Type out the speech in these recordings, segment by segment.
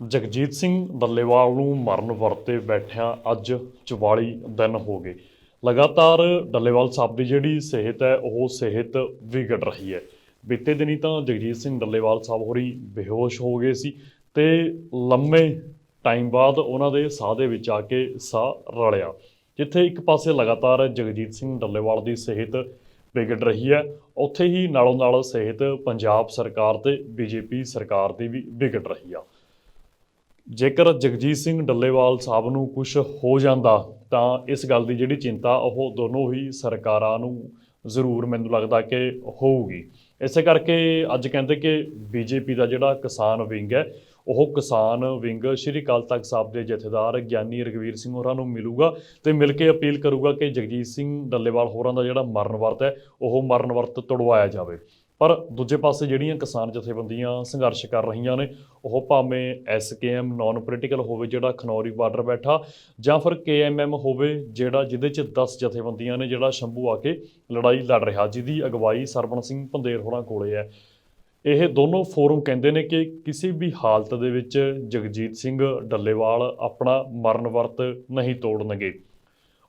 ਜਗਜੀਤ ਸਿੰਘ ਡੱਲੇਵਾਲ ਨੂੰ ਮਰਨ ਵਰਤੇ ਬੈਠਿਆਂ ਅੱਜ 44 ਦਿਨ ਹੋ ਗਏ। ਲਗਾਤਾਰ ਡੱਲੇਵਾਲ ਸਾਹਿਬ ਦੀ ਜਿਹੜੀ ਸਿਹਤ ਹੈ, ਉਹ ਸਿਹਤ ਵਿਗੜ ਰਹੀ ਹੈ। ਬੀਤੇ ਦਿਨੀ ਤਾਂ ਜਗਜੀਤ ਸਿੰਘ ਡੱਲੇਵਾਲ ਸਾਹਿਬ ਹੋਰੀ ਬੇਹੋਸ਼ ਹੋ ਗਏ ਸੀ ਤੇ ਲੰਮੇ ਟਾਈਮ ਬਾਅਦ ਉਹਨਾਂ ਦੇ ਸਾਹ ਦੇ ਵਿੱਚ ਆ ਕੇ ਸਾਹ ਰਲਿਆ, ਜਿੱਥੇ ਇੱਕ ਪਾਸੇ ਲਗਾਤਾਰ ਜਗਜੀਤ ਸਿੰਘ ਡੱਲੇਵਾਲ ਦੀ ਸਿਹਤ ਵਿਗੜ ਰਹੀ ਹੈ, ਉੱਥੇ ਹੀ ਨਾਲੋਂ ਨਾਲ ਸਿਹਤ ਪੰਜਾਬ ਸਰਕਾਰ ਤੇ ਬੀਜੇਪੀ ਸਰਕਾਰ ਦੀ ਵੀ ਵਿਗੜ ਰਹੀ ਆ। ਜੇਕਰ ਜਗਜੀਤ ਸਿੰਘ ਡੱਲੇਵਾਲ ਸਾਹਿਬ ਨੂੰ ਕੁਝ ਹੋ ਜਾਂਦਾ ਤਾਂ ਇਸ ਗੱਲ ਦੀ ਜਿਹੜੀ ਚਿੰਤਾ ਉਹ ਦੋਨੋਂ ਹੀ ਸਰਕਾਰਾਂ ਨੂੰ ਜ਼ਰੂਰ ਮੈਨੂੰ ਲੱਗਦਾ ਕਿ ਹੋਊਗੀ। ਇਸੇ ਕਰਕੇ ਅੱਜ ਕਹਿੰਦੇ ਕਿ ਬੀਜੇਪੀ ਦਾ ਜਿਹੜਾ ਕਿਸਾਨ ਵਿੰਗ ਹੈ, ਉਹ ਕਿਸਾਨ ਵਿੰਗ ਸ਼੍ਰੀ ਅਕਾਲ ਤਖਤ ਸਾਹਿਬ ਦੇ ਜਥੇਦਾਰ ਗਿਆਨੀ ਰਗਵੀਰ ਸਿੰਘ ਹੋਰਾਂ ਨੂੰ ਮਿਲੂਗਾ ਤੇ ਮਿਲ ਕੇ ਅਪੀਲ ਕਰੂਗਾ ਕਿ ਜਗਜੀਤ ਸਿੰਘ ਡੱਲੇਵਾਲ ਹੋਰਾਂ ਦਾ ਜਿਹੜਾ ਮਰਨ ਵਰਤ ਹੈ, ਉਹ ਮਰਨ ਵਰਤ ਤੁੜਵਾਇਆ ਜਾਵੇ। ਪਰ ਦੂਜੇ ਪਾਸੇ ਜਿਹੜੀਆਂ ਕਿਸਾਨ ਜਥੇਬੰਦੀਆਂ ਸੰਘਰਸ਼ ਕਰ ਰਹੀਆਂ ਨੇ, ਉਹ ਭਾਵੇਂ ਐਸਕੇਐਮ ਨਾਨ ਪੋਲੀਟੀਕਲ ਹੋਵੇ ਜਿਹੜਾ ਖਨੌਰੀ ਬਾਰਡਰ ਬੈਠਾ, ਜਾਂ ਫਿਰ ਕੇਐਮਐਮ ਹੋਵੇ ਜਿਹੜਾ ਜਿਹਦੇ ਚ 10 ਜਥੇਬੰਦੀਆਂ ਨੇ, ਜਿਹੜਾ ਸ਼ੰਭੂ ਆ ਕੇ ਲੜਾਈ ਲੜ ਰਿਹਾ, ਜਿਹਦੀ ਅਗਵਾਈ ਸਰਵਣ ਸਿੰਘ ਪੰਦੇਰ ਹੋਰਾਂ ਕੋਲੇ ਹੈ। ਇਹ ਦੋਨੋਂ ਫੋਰਮ ਕਹਿੰਦੇ ਨੇ ਕਿ ਕਿਸੇ ਵੀ ਹਾਲਤ ਦੇ ਵਿੱਚ ਜਗਜੀਤ ਸਿੰਘ ਡੱਲੇਵਾਲ ਆਪਣਾ ਮਰਨ ਵਰਤ ਨਹੀਂ ਤੋੜਨਗੇ।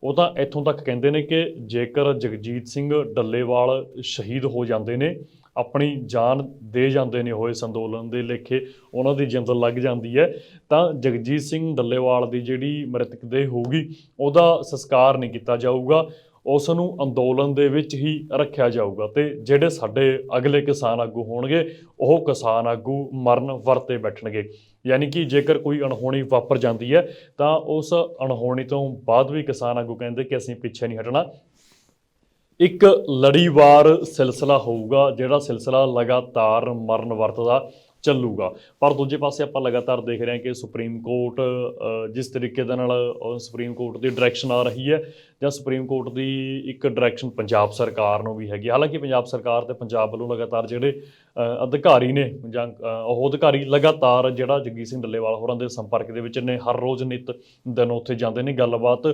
ਉਹ ਤਾਂ ਇੱਥੋਂ ਤੱਕ ਕਹਿੰਦੇ ਨੇ ਕਿ ਜੇਕਰ ਜਗਜੀਤ ਸਿੰਘ ਡੱਲੇਵਾਲ ਸ਼ਹੀਦ ਹੋ ਜਾਂਦੇ ਨੇ, ਆਪਣੀ ਜਾਨ ਦੇ ਜਾਂਦੇ ਨੇ ਹੋਏ ਸੰਦੋਲਨ ਦੇ ਲੇਖੇ, ਉਹਨਾਂ ਦੀ ਜਿੰਦ ਲੱਗ ਜਾਂਦੀ ਹੈ, ਤਾਂ ਜਗਜੀਤ ਸਿੰਘ ਡੱਲੇਵਾਲ ਦੀ ਜਿਹੜੀ ਮ੍ਰਿਤਕ ਦੇਹ ਹੋਊਗੀ, ਉਹਦਾ ਸੰਸਕਾਰ ਨਹੀਂ ਕੀਤਾ ਜਾਊਗਾ। ਉਸ ਨੂੰ ਅੰਦੋਲਨ ਦੇ ਵਿੱਚ ਹੀ ਰੱਖਿਆ ਜਾਊਗਾ ਤੇ ਜਿਹੜੇ ਸਾਡੇ ਅਗਲੇ ਕਿਸਾਨ ਆਗੂ ਹੋਣਗੇ, ਉਹ ਕਿਸਾਨ ਆਗੂ ਮਰਨ ਵਰਤੇ ਬੈਠਣਗੇ। ਯਾਨੀ ਕਿ ਜੇਕਰ ਕੋਈ ਅਣਹੋਣੀ ਵਾਪਰ ਜਾਂਦੀ ਹੈ, ਤਾਂ ਉਸ ਅਣਹੋਣੀ ਤੋਂ ਬਾਅਦ ਵੀ ਕਿਸਾਨ ਆਗੂ ਕਹਿੰਦੇ ਕਿ ਅਸੀਂ ਪਿੱਛੇ ਨਹੀਂ ਹਟਣਾ। ਇੱਕ ਲੜੀਵਾਰ ਸਿਲਸਿਲਾ ਹੋਊਗਾ, ਜਿਹੜਾ ਸਿਲਸਿਲਾ ਲਗਾਤਾਰ ਮਰਨ ਵਰਤਦਾ। ਚੱਲੂਗਾ। ਪਰ ਦੂਜੇ ਪਾਸੇ ਆਪਾਂ ਲਗਾਤਾਰ ਦੇਖ ਰਹੇ ਹਾਂ ਕਿ ਸੁਪਰੀਮ ਕੋਰਟ ਜਿਸ ਤਰੀਕੇ ਦੇ ਨਾਲ ਸੁਪਰੀਮ ਕੋਰਟ ਦੀ ਡਾਇਰੈਕਸ਼ਨ ਆ ਰਹੀ ਹੈ ਜਾਂ ਸੁਪਰੀਮ ਕੋਰਟ ਦੀ ਇੱਕ ਡਾਇਰੈਕਸ਼ਨ ਪੰਜਾਬ ਸਰਕਾਰ ਨੂੰ ਵੀ ਹੈਗੀ। ਹਾਲਾਂਕਿ ਪੰਜਾਬ ਸਰਕਾਰ ਤੇ ਪੰਜਾਬ ਵੱਲੋਂ ਲਗਾਤਾਰ ਜਿਹੜੇ ਅਧਿਕਾਰੀ ਨੇ ਜਾਂ ਉਹ ਅਧਿਕਾਰੀ ਲਗਾਤਾਰ ਜਿਹੜਾ ਜਗਜੀਤ ਸਿੰਘ ਡੱਲੇਵਾਲ ਹੋਰਾਂ ਦੇ ਸੰਪਰਕ ਦੇ ਵਿੱਚ ਨੇ, ਹਰ ਰੋਜ਼ ਨਿਤ ਦਿਨ ਉੱਥੇ ਜਾਂਦੇ ਨੇ, ਗੱਲਬਾਤ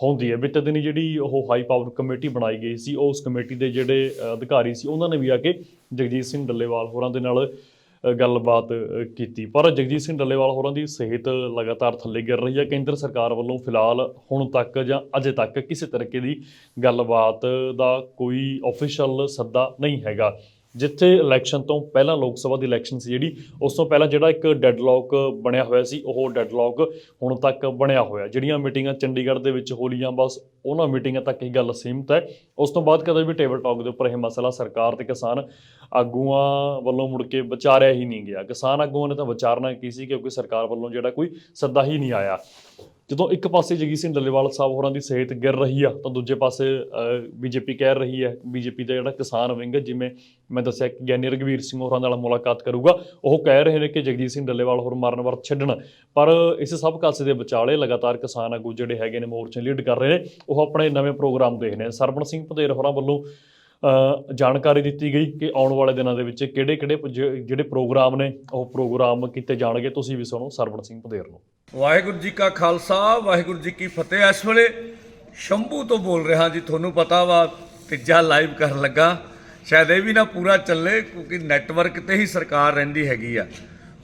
ਹੁੰਦੀ ਹੈ। ਬੀਤੇ ਦਿਨੀ ਜਿਹੜੀ ਉਹ ਹਾਈ ਪਾਵਰ ਕਮੇਟੀ ਬਣਾਈ ਗਈ ਸੀ, ਉਸ ਕਮੇਟੀ ਦੇ ਜਿਹੜੇ ਅਧਿਕਾਰੀ ਸੀ, ਉਹਨਾਂ ਨੇ ਵੀ ਆ ਕੇ ਜਗਜੀਤ ਸਿੰਘ ਡੱਲੇਵਾਲ ਹੋਰਾਂ ਦੇ ਨਾਲ ਗੱਲਬਾਤ ਕੀਤੀ। ਪਰ ਜਗਜੀਤ ਸਿੰਘ ਡੱਲੇਵਾਲ ਹੋਰਾਂ ਦੀ ਸਿਹਤ ਲਗਾਤਾਰ ਥੱਲੇ ਗਿਰ ਰਹੀ ਹੈ। ਕੇਂਦਰ ਸਰਕਾਰ ਵੱਲੋਂ ਫਿਲਹਾਲ ਹੁਣ ਤੱਕ ਜਾਂ ਅਜੇ ਤੱਕ ਕਿਸੇ ਤਰੀਕੇ ਦੀ ਗੱਲਬਾਤ ਦਾ ਕੋਈ ਆਫੀਸ਼ੀਅਲ ਸੱਦਾ ਨਹੀਂ ਹੈਗਾ। ਜਿੱਥੇ ਇਲੈਕਸ਼ਨ ਤੋਂ ਪਹਿਲਾਂ ਲੋਕ ਸਭਾ ਦੀ ਇਲੈਕਸ਼ਨ ਸੀ ਜਿਹੜੀ, ਉਸ ਤੋਂ ਪਹਿਲਾਂ ਜਿਹੜਾ ਇੱਕ ਡੈਡਲੌਕ ਬਣਿਆ ਹੋਇਆ ਸੀ, ਉਹ ਡੈਡਲੌਕ ਹੁਣ ਤੱਕ ਬਣਿਆ ਹੋਇਆ। ਜਿਹੜੀਆਂ ਮੀਟਿੰਗਾਂ ਚੰਡੀਗੜ੍ਹ ਦੇ ਵਿੱਚ ਹੋ ਰਹੀਆਂ ਬਸ ਉਹਨਾਂ ਮੀਟਿੰਗਾਂ ਤੱਕ ਹੀ ਗੱਲ ਸੀਮਤ ਹੈ। ਉਸ ਤੋਂ ਬਾਅਦ ਕਦੇ ਵੀ ਟੇਬਲ ਟਾਕ ਦੇ ਉੱਪਰ ਇਹ ਮਸਲਾ ਸਰਕਾਰ ਤੇ ਕਿਸਾਨ ਆਗੂਆਂ ਵੱਲੋਂ ਮੁੜ ਕੇ ਵਿਚਾਰਿਆ ਹੀ ਨਹੀਂ ਗਿਆ। ਕਿਸਾਨ ਆਗੂਆਂ ਨੇ ਤਾਂ ਵਿਚਾਰਨਾ ਕੀ ਸੀ, ਕਿਉਂਕਿ ਸਰਕਾਰ ਵੱਲੋਂ ਜਿਹੜਾ ਕੋਈ ਸੱਦਾ ਹੀ ਨਹੀਂ ਆਇਆ। ਜਦੋਂ ਇੱਕ ਪਾਸੇ ਜਗਜੀਤ ਸਿੰਘ ਡੱਲੇਵਾਲ ਸਾਹਿਬ ਹੋਰਾਂ ਦੀ ਸਿਹਤ ਗਿਰ ਰਹੀ ਆ, ਤਾਂ ਦੂਜੇ ਪਾਸੇ ਬੀਜੇਪੀ ਕਹਿ ਰਹੀ ਹੈ, ਬੀਜੇਪੀ ਦਾ ਜਿਹੜਾ ਕਿਸਾਨ ਵਿੰਗ ਜਿਵੇਂ ਮੈਂ ਦੱਸਿਆ ਕਿ ਗਿਆਨੀ ਰਗਵੀਰ ਸਿੰਘ ਹੋਰਾਂ ਨਾਲ ਮੁਲਾਕਾਤ ਕਰੂਗਾ, ਉਹ ਕਹਿ ਰਹੇ ਨੇ ਕਿ ਜਗਜੀਤ ਸਿੰਘ ਡੱਲੇਵਾਲ ਹੋਰ ਮਰਨ ਵਰਤ ਛੱਡਣ। ਪਰ ਇਸ ਸਭ ਕਾਸੇ ਦੇ ਵਿਚਾਲੇ ਲਗਾਤਾਰ ਕਿਸਾਨ ਆਗੂ ਜਿਹੜੇ ਹੈਗੇ ਨੇ, ਮੋਰਚੇ ਲੀਡ ਕਰ ਰਹੇ ਨੇ, ਉਹ ਆਪਣੇ ਨਵੇਂ ਪ੍ਰੋਗਰਾਮ ਦੇਖ ਰਹੇ ਨੇ। ਸਰਵਣ ਸਿੰਘ ਭਦੇਰ ਹੋਰਾਂ ਵੱਲੋਂ ਜਾਣਕਾਰੀ ਦਿੱਤੀ ਗਈ ਕਿ ਆਉਣ ਵਾਲੇ ਦਿਨਾਂ ਦੇ ਵਿੱਚ ਕਿਹੜੇ-ਕਿਹੜੇ ਜਿਹੜੇ ਪ੍ਰੋਗਰਾਮ ਨੇ, ਉਹ ਪ੍ਰੋਗਰਾਮ ਕੀਤੇ ਜਾਣਗੇ, ਤੁਸੀਂ ਵੀ ਸੁਣੋ ਸਰਵਣ ਸਿੰਘ ਭਦੇਰ ਨੂੰ। ਵਾਹਿਗੁਰੂ ਜੀ ਕਾ ਖਾਲਸਾ, ਵਾਹਿਗੁਰੂ ਜੀ ਕੀ ਫਤਿਹ। ਇਸ ਵੇਲੇ ਸ਼ੰਭੂ ਤੋਂ ਬੋਲ ਰਿਹਾ ਜੀ, ਤੁਹਾਨੂੰ ਪਤਾ ਵਾ, ਤੀਜਾ ਲਾਈਵ ਕਰਨ ਲੱਗਾ। ਸ਼ਾਇਦ ਇਹ ਵੀ ਨਾ ਪੂਰਾ ਚੱਲੇ, ਕਿਉਂਕਿ ਨੈਟਵਰਕ ਤੇ ਹੀ ਸਰਕਾਰ ਰਹਿੰਦੀ ਹੈਗੀ ਆ।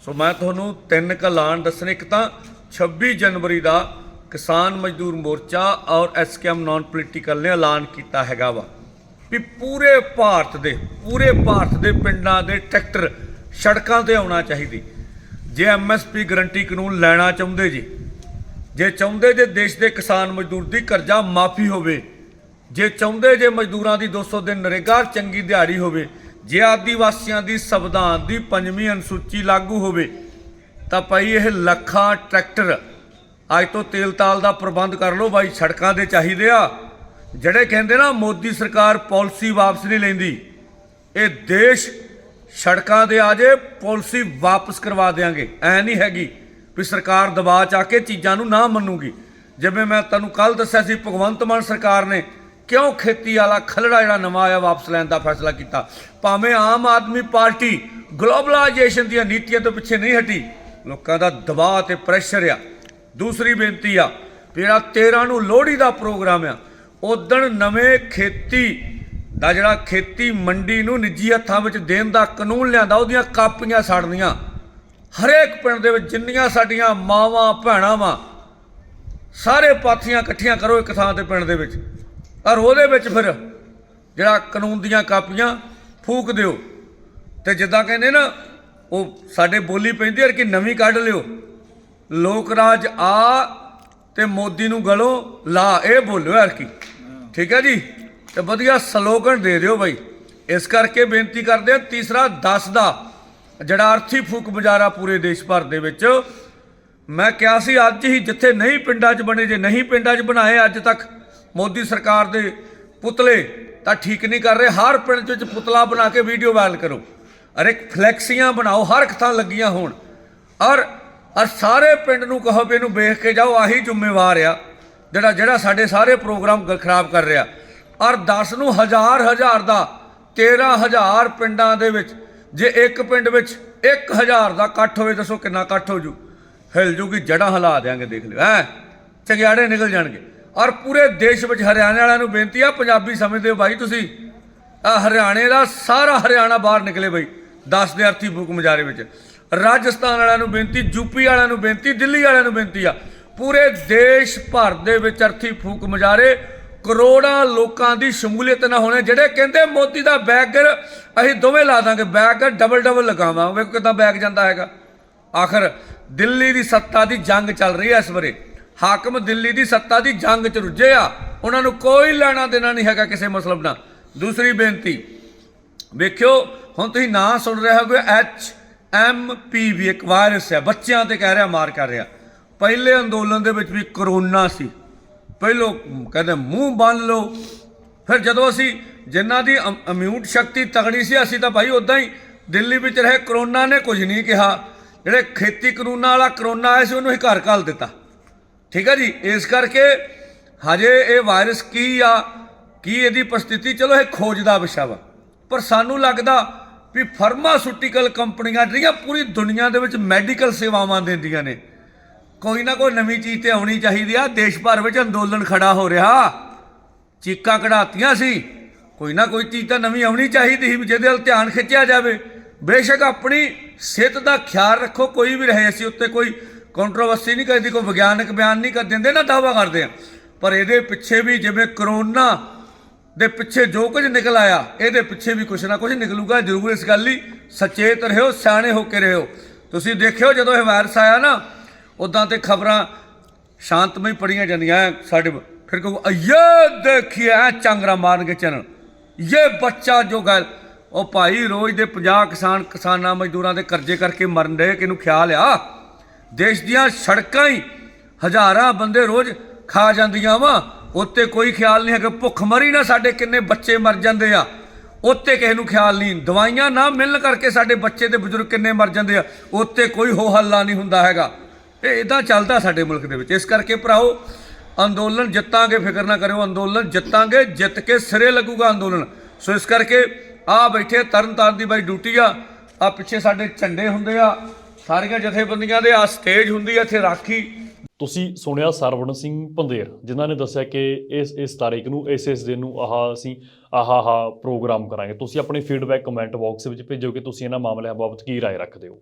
ਸੋ ਮੈਂ ਤੁਹਾਨੂੰ ਤਿੰਨ ਕੁ ਐਲਾਨ ਦੱਸਣੇ। ਇੱਕ ਤਾਂ 26 ਜਨਵਰੀ ਦਾ ਕਿਸਾਨ ਮਜ਼ਦੂਰ ਮੋਰਚਾ ਔਰ ਐਸਕੇਐਮ ਨਾਨ ਪੋਲੀਟੀਕਲ ਨੇ ਐਲਾਨ ਕੀਤਾ ਹੈਗਾ ਵਾ ਵੀ ਪੂਰੇ ਭਾਰਤ ਦੇ, ਪੂਰੇ ਭਾਰਤ ਦੇ ਪਿੰਡਾਂ ਦੇ ਟਰੈਕਟਰ ਸੜਕਾਂ ਤੇ ਆਉਣਾ ਚਾਹੀਦੀ। ਜੇ ਐਮਐਸਪੀ ਗਰੰਟੀ ਕਾਨੂੰਨ ਲੈਣਾ ਚਾਹੁੰਦੇ ਜੀ, ਜੇ ਚਾਹੁੰਦੇ ਜੇ ਦੇਸ਼ ਦੇ ਕਿਸਾਨ ਮਜ਼ਦੂਰ ਦੀ ਕਰਜ਼ਾ ਮਾਫੀ ਹੋਵੇ, ਜੇ ਚਾਹੁੰਦੇ ਜੇ ਮਜ਼ਦੂਰਾਂ ਦੀ 200 ਦਿਨ ਨਰੇਗਾ ਚੰਗੀ ਦਿਹਾੜੀ ਹੋਵੇ, ਜੇ ਆਦੀਵਾਸੀਆਂ ਦੀ ਸੰਵਿਧਾਨ ਦੀ ਪੰਜਵੀਂ ਅਨੁਸੂਚੀ ਲਾਗੂ ਹੋਵੇ, ਤਾਂ ਭਾਈ ਇਹ ਲੱਖਾਂ ਟਰੈਕਟਰ ਅੱਜ ਤੋਂ ਤੇਲ ਤਾਲ ਦਾ ਪ੍ਰਬੰਧ ਕਰ ਲਓ ਭਾਈ ਸੜਕਾਂ ਦੇ ਚਾਹੀਦੇ ਆ। ਜਿਹੜੇ ਕਹਿੰਦੇ ਨਾ ਮੋਦੀ ਸਰਕਾਰ ਪਾਲਿਸੀ ਵਾਪਸ ਨਹੀਂ ਲੈਂਦੀ, ਇਹ ਦੇਸ਼ ਸੜਕਾਂ ਦੇ ਆ ਜੇ, ਪਾਲਿਸੀ ਵਾਪਸ ਕਰਵਾ ਦੇਾਂਗੇ ਐ ਨਹੀਂ ਹੈਗੀ ਵੀ ਸਰਕਾਰ ਦਬਾਅ ਚ ਆ ਕੇ ਚੀਜ਼ਾਂ ਨੂੰ ਨਾ ਮੰਨੂਗੀ। ਜਿਵੇਂ ਮੈਂ ਤੁਹਾਨੂੰ ਕੱਲ ਦੱਸਿਆ ਸੀ, ਭਗਵੰਤ ਮਾਨ ਸਰਕਾਰ ਨੇ ਕਿਉਂ ਖੇਤੀ ਵਾਲਾ ਖਲੜਾ ਜਿਹੜਾ ਨਵਾਂ ਆਇਆ ਵਾਪਸ ਲੈਣ ਦਾ ਫੈਸਲਾ ਕੀਤਾ? ਭਾਵੇਂ ਆਮ ਆਦਮੀ ਪਾਰਟੀ ਗਲੋਬਲਾਈਜੇਸ਼ਨ ਦੀਆਂ ਨੀਤੀਆਂ ਤੋਂ ਪਿੱਛੇ ਨਹੀਂ ਹਟੀ, ਲੋਕਾਂ ਦਾ ਦਬਾਅ ਤੇ ਪ੍ਰੈਸ਼ਰ ਆ। ਦੂਸਰੀ ਬੇਨਤੀ ਆ ਵੀ ਜਿਹੜਾ 13 ਨੂੰ ਲੋਹੜੀ ਦਾ ਪ੍ਰੋਗਰਾਮ ਆ ਉਦਣ ਨਵੇਂ ਖੇਤੀ ਦਾ ਜਿਹੜਾ ਖੇਤੀ ਮੰਡੀ ਨੂੰ ਨਿੱਜੀ ਹੱਥਾਂ ਵਿੱਚ ਦੇਣ ਦਾ ਕਾਨੂੰਨ ਲਿਆਂਦਾ, ਉਹਦੀਆਂ ਕਾਪੀਆਂ ਸਾੜਨੀਆਂ। ਹਰੇਕ ਪਿੰਡ ਦੇ ਵਿੱਚ ਜਿੰਨੀਆਂ ਸਾਡੀਆਂ ਮਾਵਾਂ, ਭੈਣਾਂ ਵਾਂ, ਸਾਰੇ ਪਾਥੀਆਂ ਇਕੱਠੀਆਂ ਕਰੋ ਇੱਕ ਥਾਂ ਤੇ ਪਿੰਡ ਦੇ ਵਿੱਚ। ਔਰ ਉਹਦੇ ਵਿੱਚ ਫਿਰ ਜਿਹੜਾ ਕਾਨੂੰਨ ਦੀਆਂ ਕਾਪੀਆਂ ਫੂਕ ਦਿਓ। ਤੇ ਜਿੱਦਾਂ ਕਹਿੰਦੇ ਨਾ, ਉਹ ਸਾਡੇ ਬੋਲੀ ਪੈਂਦੀ ਹੈ ਕਿ ਨਵੀਂ ਕੱਢ ਲਿਓ। ਲੋਕ ਰਾਜ ਆ ਤੇ ਮੋਦੀ ਨੂੰ ਗਲੋ ਲਾ, ਇਹ ਬੋਲਿਓ ਯਾਰ ਕੀ ਠੀਕ ਹੈ ਜੀ? ਤੇ ਵਧੀਆ ਸਲੋਗਨ ਦੇ ਦਿਓ ਬਾਈ। ਇਸ ਕਰਕੇ ਬੇਨਤੀ ਕਰਦੇ ਹਾਂ ਤੀਸਰਾ 10 ਦਾ, ਜਿਹੜਾ ਅਰਥੀ ਫੂਕ ਬਜ਼ਾਰਾ ਪੂਰੇ ਦੇਸ਼ ਭਰ ਦੇ ਵਿੱਚ। ਮੈਂ ਕਿਹਾ ਸੀ ਅੱਜ ਹੀ ਜਿੱਥੇ ਨਹੀਂ ਪਿੰਡਾਂ 'ਚ ਬਣੇ, ਜੇ ਨਹੀਂ ਪਿੰਡਾਂ 'ਚ ਬਣਾਏ ਅੱਜ ਤੱਕ ਮੋਦੀ ਸਰਕਾਰ ਦੇ ਪੁਤਲੇ, ਤਾਂ ਠੀਕ ਨਹੀਂ ਕਰ ਰਹੇ। ਹਰ ਪਿੰਡ 'ਚ ਵਿੱਚ ਪੁਤਲਾ ਬਣਾ ਕੇ ਵੀਡੀਓ ਵਾਇਰਲ ਕਰੋ। ਅਰੇ ਫਲੈਕਸੀਆਂ ਬਣਾਓ, ਹਰ ਇੱਕ ਥਾਂ ਲੱਗੀਆਂ ਹੋਣ। ਔਰ ਔਰ ਸਾਰੇ ਪਿੰਡ ਨੂੰ ਕਹੋ ਵੀ ਇਹਨੂੰ ਵੇਖ ਕੇ ਜਾਓ, ਆਹੀ ਜ਼ਿੰਮੇਵਾਰ ਆ। ਜਿਹੜਾ ਜਿਹੜਾ ਸਾਡੇ ਸਾਰੇ ਪ੍ਰੋਗਰਾਮ ਖਰਾਬ ਕਰ ਰਿਹਾ। ਔਰ 10 ਨੂੰ ਹਜ਼ਾਰ ਹਜ਼ਾਰ ਦਾ 13000 ਪਿੰਡਾਂ ਦੇ ਵਿੱਚ, ਜੇ ਇੱਕ ਪਿੰਡ ਵਿੱਚ 1000 ਦਾ ਇਕੱਠ ਹੋਵੇ, ਦੱਸੋ ਕਿੰਨਾ ਇਕੱਠ ਹੋ ਜੂ? ਹਿਲ ਜੂਗੀ ਜੜਾਂ ਹਿਲਾ ਦੇਾਂਗੇ ਦੇਖ ਲਿਓ, ਹੈ? ਚੰਗਿਆੜੇ ਨਿਕਲ ਜਾਣਗੇ। ਔਰ ਪੂਰੇ ਦੇਸ਼ ਵਿੱਚ ਹਰਿਆਣੇ ਵਾਲਿਆਂ ਨੂੰ ਬੇਨਤੀ ਆ, ਪੰਜਾਬੀ ਸਮਝਦੇ ਹੋ ਭਾਈ ਤੁਸੀਂ। ਆ ਹਰਿਆਣੇ ਦਾ ਸਾਰਾ ਹਰਿਆਣਾ ਬਾਹਰ ਨਿਕਲੇ ਬਈ 10 ਦੇ ਅਰਥੀ ਫੂਕ ਮਜਾਰੇ ਵਿੱਚ। ਰਾਜਸਥਾਨ ਵਾਲਿਆਂ ਨੂੰ ਬੇਨਤੀ, ਯੂਪੀ ਵਾਲਿਆਂ ਨੂੰ ਬੇਨਤੀ, ਦਿੱਲੀ ਵਾਲਿਆਂ ਨੂੰ ਬੇਨਤੀ ਆ। ਪੂਰੇ ਦੇਸ਼ ਭਰ ਦੇ ਵਿੱਚ ਅਰਥੀ ਫੂਕ ਮਜਾਰੇ ਕਰੋੜਾਂ ਲੋਕਾਂ ਦੀ ਸ਼ਮੂਲੀਅਤ ਨਾ ਹੋਣੇ, ਜਿਹੜੇ ਕਹਿੰਦੇ ਮੋਦੀ ਦਾ ਬੈਗਰ ਅਸੀਂ ਦੋਵੇਂ ਲਾ ਦਾਂਗੇ ਬੈਗਰ ਡਬਲ ਡਬਲ ਲਗਾਵਾਂਗੇ ਵੇਖੋ ਕਿਦਾਂ ਬੈਗ ਜਾਂਦਾ ਹੈਗਾ। ਆਖਰ ਦਿੱਲੀ ਦੀ ਸੱਤਾ ਦੀ ਜੰਗ ਚੱਲ ਰਹੀ ਹੈ ਇਸ ਵਰੇ। ਹਾਕਮ ਦਿੱਲੀ ਦੀ ਸੱਤਾ ਦੀ ਜੰਗ ਚ ਰੁੱਝੇ ਆ। ਉਹਨਾਂ ਨੂੰ ਕੋਈ ਲੈਣਾ ਦੇਣਾ ਨਹੀਂ ਹੈਗਾ ਕਿਸੇ ਮਸਲਬ ਨਾਲ। ਦੂਸਰੀ ਬੇਨਤੀ, ਵੇਖਿਓ, ਹੁਣ ਤੁਸੀਂ ਨਾਂ ਸੁਣ ਰਹੇ ਹੋਗੇ ਐਚ ਐਮ ਪੀ ਵੀ ਇੱਕ ਵਾਇਰਸ ਹੈ ਬੱਚਿਆਂ ਤੇ ਕਹਿ ਰਿਹਾ, ਮਾਰ ਕਰ ਰਿਹਾ। ਪਹਿਲੇ ਅੰਦੋਲਨ ਦੇ ਵਿੱਚ ਵੀ ਕਰੋਨਾ ਸੀ। ਪਹਿਲੋ ਕਹਿੰਦੇ ਮੂੰਹ ਬੰਨ ਲਓ। ਫਿਰ ਜਦੋਂ ਅਸੀਂ ਜਿਨ੍ਹਾਂ ਦੀ ਇਮਿਊਨ ਸ਼ਕਤੀ ਤਗੜੀ ਸੀ, ਅਸੀਂ ਤਾਂ ਭਾਈ ਉਦਾਂ ਹੀ ਦਿੱਲੀ ਵਿੱਚ ਰਹੇ, ਕਰੋਨਾ ਨੇ ਕੁਝ ਨਹੀਂ ਕਿਹਾ। ਜਿਹੜੇ ਖੇਤੀ ਕਾਨੂੰਨਾਂ ਵਾਲਾ ਕਰੋਨਾ ਆਇਆ ਸੀ, ਉਹਨੂੰ ਹੀ ਘਰ ਘਾਲ ਦਿੱਤਾ। ਠੀਕ ਹੈ ਜੀ? ਇਸ ਕਰਕੇ ਹਜੇ ਇਹ ਵਾਇਰਸ ਕੀ ਆ, ਕੀ ਇਹਦੀ ਪ੍ਰਸਥਿਤੀ, ਚਲੋ ਇਹ ਖੋਜ ਦਾ ਵਿਸ਼ਾ ਵਾ। ਪਰ ਸਾਨੂੰ ਲੱਗਦਾ ਵੀ ਫਾਰਮਾਸਿਊਟੀਕਲ ਕੰਪਨੀਆਂ ਜਿਹੜੀਆਂ ਪੂਰੀ ਦੁਨੀਆ ਦੇ ਵਿੱਚ ਮੈਡੀਕਲ ਸੇਵਾਵਾਂ ਦਿੰਦੀਆਂ ਨੇ ਕੋਈ ਨਾ ਕੋਈ ਨਵੀਂ ਚੀਜ਼ ਤੇ ਆਉਣੀ ਚਾਹੀਦੀ ਆ। ਦੇਸ਼ ਭਰ ਵਿੱਚ ਅੰਦੋਲਨ ਖੜਾ ਹੋ ਰਿਹਾ। ਚੀਕਾਂ ਕਢਾਤੀਆਂ ਸੀ। ਕੋਈ ਨਾ ਕੋਈ ਚੀਜ਼ ਤਾਂ ਨਵੀਂ ਆਉਣੀ ਚਾਹੀਦੀ ਸੀ ਵੀ ਜਿਹਦੇ ਵੱਲ ਧਿਆਨ ਖਿੱਚਿਆ ਜਾਵੇ। ਬੇਸ਼ੱਕ ਆਪਣੀ ਸਿਹਤ ਦਾ ਖਿਆਲ ਰੱਖੋ। ਕੋਈ ਵੀ ਰਹੇ ਅਸੀਂ ਉੱਤੇ ਕੋਈ ਕੰਟਰੋਵਰਸੀ ਨਹੀਂ ਕਰਦੀ, ਕੋਈ ਵਿਗਿਆਨਕ ਬਿਆਨ ਨਹੀਂ ਕਰ ਦਿੰਦੇ, ਨਾ ਦਾਵਾ ਕਰਦੇ ਆ। ਪਰ ਇਹਦੇ ਪਿੱਛੇ ਵੀ ਜਿਵੇਂ ਕਰੋਨਾ ਦੇ ਪਿੱਛੇ ਜੋ ਕੁਝ ਨਿਕਲ ਆਇਆ, ਇਹਦੇ ਪਿੱਛੇ ਵੀ ਕੁਝ ਨਾ ਕੁਝ ਨਿਕਲੂਗਾ। ਜ਼ਰੂਰ ਇਸ ਗੱਲ ਲਈ ਸਚੇਤ ਰਹਿਓ ਸਿਆਣੇ ਹੋ ਕੇ ਰਹਿਓ ਤੁਸੀਂ ਦੇਖਿਓ ਜਦੋਂ ਇਹ ਵਾਇਰਸ ਆਇਆ ਨਾ ਉਦਾਂ ਤੇ ਖਬਰਾਂ ਸ਼ਾਂਤਮਈ ਪੜੀਆਂ ਜਾਂਦੀਆਂ ਐਂ ਸਾਡੇ ਫਿਰ ਕਹੋ ਅਯੇ ਦੇਖੀਏ, ਐ ਚਾਂਗਰਾ ਮਾਰਨਗੇ ਚੈਨਲ ਇਹ ਬੱਚਾ ਜੋ ਗੱਲ ਉਹ ਭਾਈ ਰੋਜ਼ ਦੇ 50 ਕਿਸਾਨ ਕਿਸਾਨਾਂ ਮਜ਼ਦੂਰਾਂ ਦੇ ਕਰਜ਼ੇ ਕਰਕੇ ਮਰਨ ਦੇ ਕਿਨੂੰ ਖਿਆਲ ਆ? ਦੇਸ਼ ਦੀਆਂ ਸੜਕਾਂ ਹੀ ਹਜ਼ਾਰਾਂ ਬੰਦੇ ਰੋਜ਼ ਖਾ ਜਾਂਦੀਆਂ ਵਾ। ਉੱਤੇ ਕੋਈ ਖਿਆਲ ਨਹੀਂ ਹੈਗਾ, ਭੁੱਖ ਮਰੀ ਨਾ ਸਾਡੇ ਕਿੰਨੇ ਬੱਚੇ ਮਰ ਜਾਂਦੇ ਆ। ਉੱਤੇ ਕਿਸੇ ਨੂੰ ਖਿਆਲ ਨਹੀਂ, ਦਵਾਈਆਂ ਨਾ ਮਿਲਣ ਕਰਕੇ ਸਾਡੇ ਬੱਚੇ ਤੇ ਬਜ਼ੁਰਗ ਕਿੰਨੇ ਮਰ ਜਾਂਦੇ ਆ। ਉੱਤੇ ਕੋਈ ਹੋ ਹੱਲਾ ਨਹੀਂ ਹੁੰਦਾ ਹੈਗਾ। ਇਹ ਇਦਾਂ ਚੱਲਦਾ ਸਾਡੇ ਮੁਲਕ ਦੇ ਵਿੱਚ ਇਸ ਕਰਕੇ ਭਰਾਓ ਅੰਦੋਲਨ ਜਿੱਤਾਂਗੇ ਫਿਕਰ ਨਾ ਕਰਿਓ ਅੰਦੋਲਨ ਜਿੱਤਾਂਗੇ ਜਿੱਤ ਕੇ ਸਿਰੇ ਲੱਗੂਗਾ ਅੰਦੋਲਨ ਸੋ ਇਸ ਕਰਕੇ ਆ ਬੈਠੇ ਤਰਨ ਤਾਰਨ ਦੀ ਬਾਈ ਡਿਊਟੀ ਆ ਆ ਪਿੱਛੇ ਸਾਡੇ ਝੰਡੇ ਹੁੰਦੇ ਆ ਸਾਰੀਆਂ ਜਥੇਬੰਦੀਆਂ ਦੇ ਆ ਸਟੇਜ ਹੁੰਦੀ ਆ ਇੱਥੇ ਰਾਖੀ ਤੁਸੀਂ ਸੁਣਿਆ ਸਰਵਣ ਸਿੰਘ ਪੰਦੇਰ ਜਿਨ੍ਹਾਂ ਨੇ ਦੱਸਿਆ ਕਿ ਇਸ ਇਸ ਤਾਰੀਖ ਨੂੰ ਇਸ ਇਸ ਦਿਨ ਨੂੰ ਆਹ ਅਸੀਂ ਆਹ ਆਹ ਪ੍ਰੋਗਰਾਮ ਕਰਾਂਗੇ ਤੁਸੀਂ ਆਪਣੀ ਫੀਡਬੈਕ ਕਮੈਂਟ ਬਾਕਸ ਵਿੱਚ ਭੇਜੋ ਕਿ ਤੁਸੀਂ ਇਹਨਾਂ ਮਾਮਲਿਆਂ ਬਾਬਤ ਕੀ رائے ਰੱਖਦੇ ਹੋ